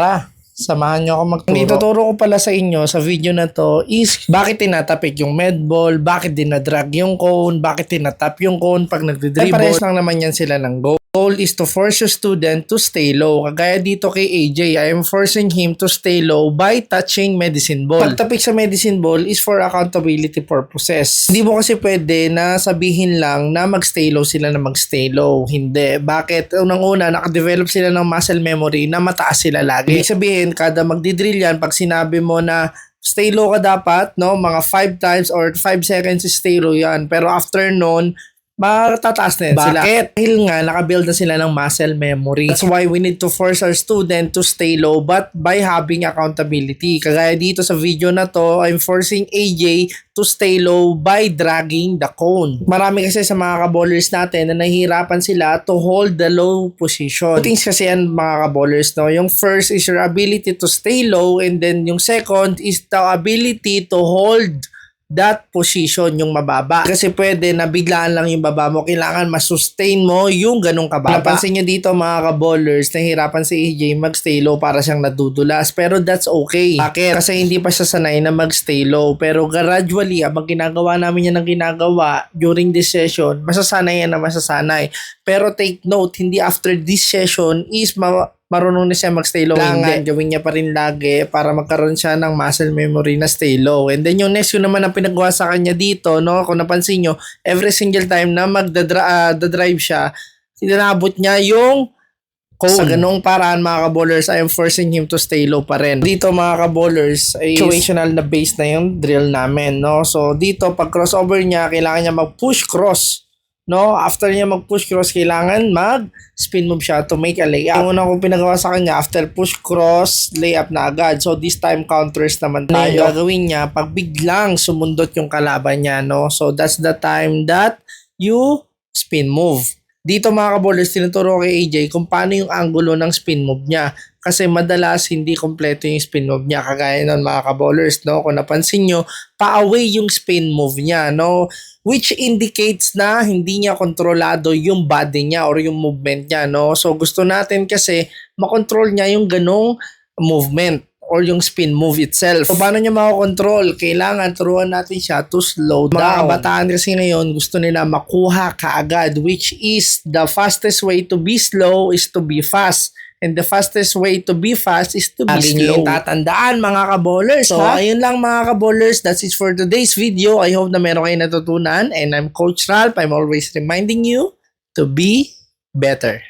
Tara, samahan nyo ako magturo. Ang ituturo ko pala sa inyo sa video na to is bakit tinatapik yung medball, bakit dinadrag yung cone, bakit tinatap yung cone pag nagdidribble. Ay, parehas lang naman yan sila ng goal. Goal is to force your student to stay low. Kagaya dito kay AJ, I am forcing him to stay low by touching medicine ball. Pagtapik sa medicine ball is for accountability purposes. Hindi mo kasi pwede na sabihin lang na mag-stay low sila na mag-stay low. Hindi. Bakit? Unang-una, nakadevelop sila ng muscle memory na mataas sila lagi. Ibig sabihin, kada magdidrill yan, pag sinabi mo na stay low ka dapat, no? Mga 5 times or 5 seconds stay low yan. Pero after nun, matataas na yan sila. Bakit? Dahil nga, nakabuild na sila ng muscle memory. That's why we need to force our student to stay low but by having accountability. Kagaya dito sa video na to, I'm forcing AJ to stay low by dragging the cone. Marami kasi sa mga kabowlers natin na nahihirapan sila to hold the low position. Two things kasi yan mga kabowlers, no? Yung first is your ability to stay low and then yung second is the ability to hold that position yung mababa. Kasi pwede na biglaan lang yung baba mo. Kailangan masustain mo yung ganong kababa. Napansin nyo dito mga ka-bowlers, nahihirapan si AJ mag-stay low para siyang nadudulas. Pero that's okay. Bakit? Kasi hindi pa siya sanay na mag-stay low. Pero gradually, abang ginagawa namin yan ng ginagawa during this session, masasanay yan na masasanay. Pero take note, hindi after this session is ma- marunong na siya mag-stay low. Kailangan gawin niya pa rin lagi para magkaroon siya ng muscle memory na stay low. And then yung next yun naman ang pinagawa sa kanya dito, no? Kung napansin nyo, every single time na mag-drive siya, sinabot niya yung cone. Sa ganong paraan mga ka-bowlers, I am forcing him to stay low pa rin. Dito mga ka-bowlers, ay situational na base na yung drill namin, no? So dito, pag crossover niya, kailangan niya mag-push cross no? After niya mag-push cross, kailangan mag-spin move siya to make a layup. Yung una kong pinagawa sa kanya, after push cross, layup na agad. So, this time counters naman tayo. Ano yung gagawin niya pag biglang sumundot yung kalaban niya, no? So, that's the time that you spin move. Dito mga kabowlers, tinuturo kay AJ kung paano yung angulo ng spin move niya. Kasi madalas hindi kompleto yung spin move niya. Kagaya nun mga kabowlers, no? Kung napansin nyo, pa-away yung spin move niya, no? Which indicates na hindi niya kontrolado yung body niya or yung movement niya, no? So gusto natin kasi makontrol niya yung ganong movement or yung spin move itself. So, paano niya makokontrol? Kailangan turuan natin siya to slow down. Mga kabataan kasi ngayon, gusto nila makuha kaagad, which is the fastest way to be slow is to be fast. And the fastest way to be fast is to be Lagi slow. niyong tatandaan mga ka-bowlers. So, ha? ayun lang mga ka-bowlers. That's it for today's video. I hope na meron kayo natutunan. And I'm Coach Ralph. I'm always reminding you to be better.